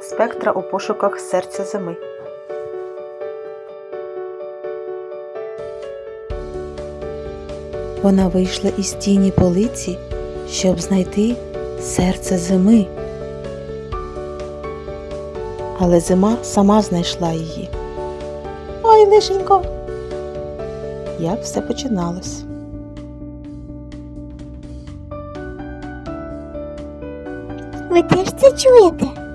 спектра у пошуках серця зими. Вона вийшла із тіні полиці, щоб знайти серце зими. Але зима сама знайшла її. Ой, лишенько. Як все починалось. Ви теж це чуєте?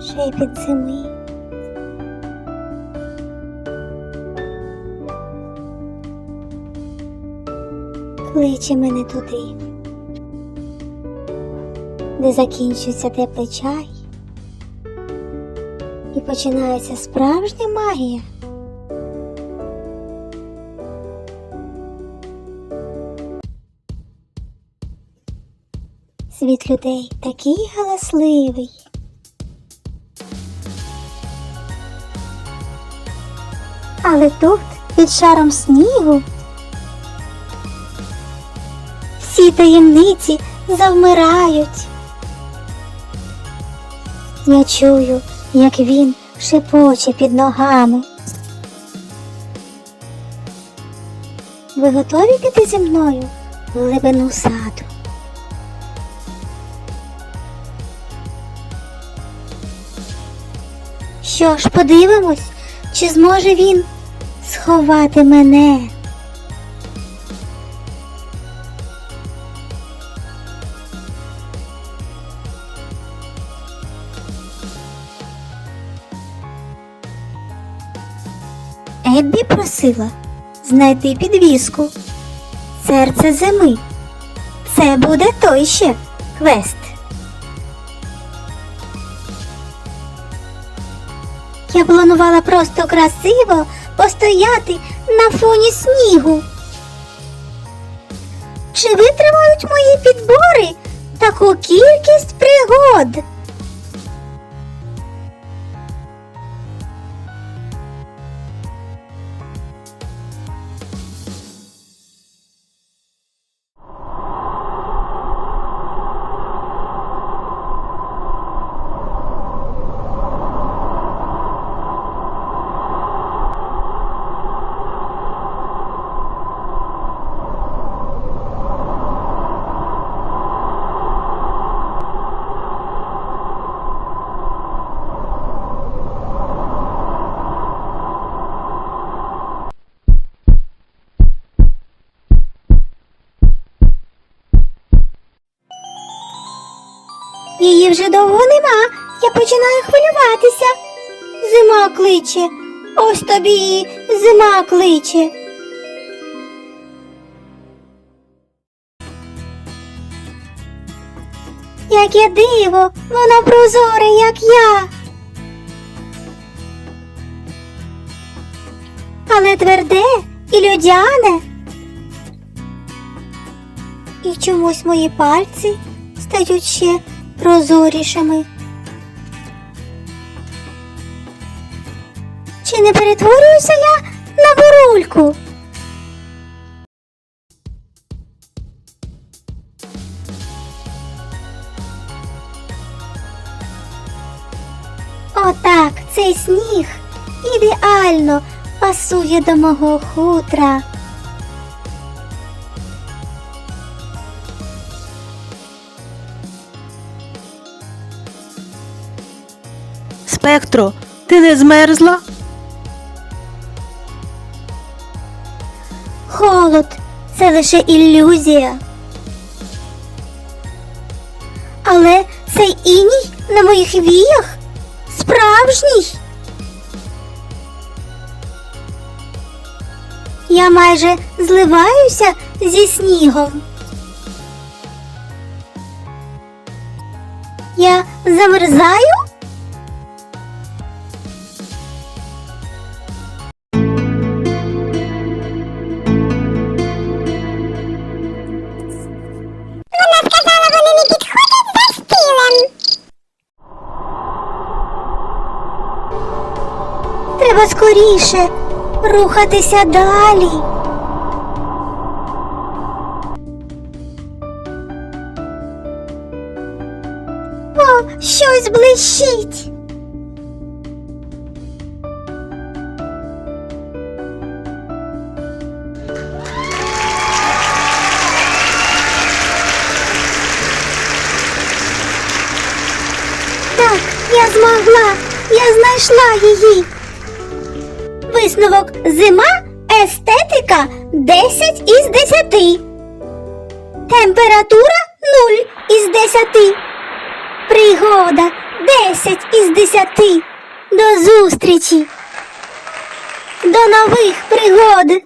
Шепіт зими. Кличе мене туди, де закінчується теплий чай і починається справжня магія. Світ людей такий галасливий. Але тут, під шаром снігу, всі таємниці завмирають. Я чую, як він шепоче під ногами. Ви готові піти зі мною в глибину саду? Що ж, подивимось, чи зможе він сховати мене. Еббі просила знайти підвіску. Серце зими. Це буде той ще квест. Я планувала просто красиво постояти на фоні снігу. Чи витримають мої підбори таку кількість пригод? Її вже довго нема. Я починаю хвилюватися. Зима кличе. Ось тобі і зима кличе. Яке диво, воно прозоре, як я. Але тверде і людяне. І чомусь мої пальці стають ще прозорішими. Чи не перетворююся я на бурульку? Отак, цей сніг ідеально пасує до мого хутра. Спектро, ти не змерзла? Холод це лише ілюзія. Але цей іній на моїх віях справжній. Я майже зливаюся зі снігом. Я замерзаю? Треба скоріше рухатися далі. О, щось блищить. Я змогла, я знайшла її. Висновок зима, естетика 10 із 10. Температура 0 із 10. Пригода 10 із 10. До зустрічі. До нових пригод.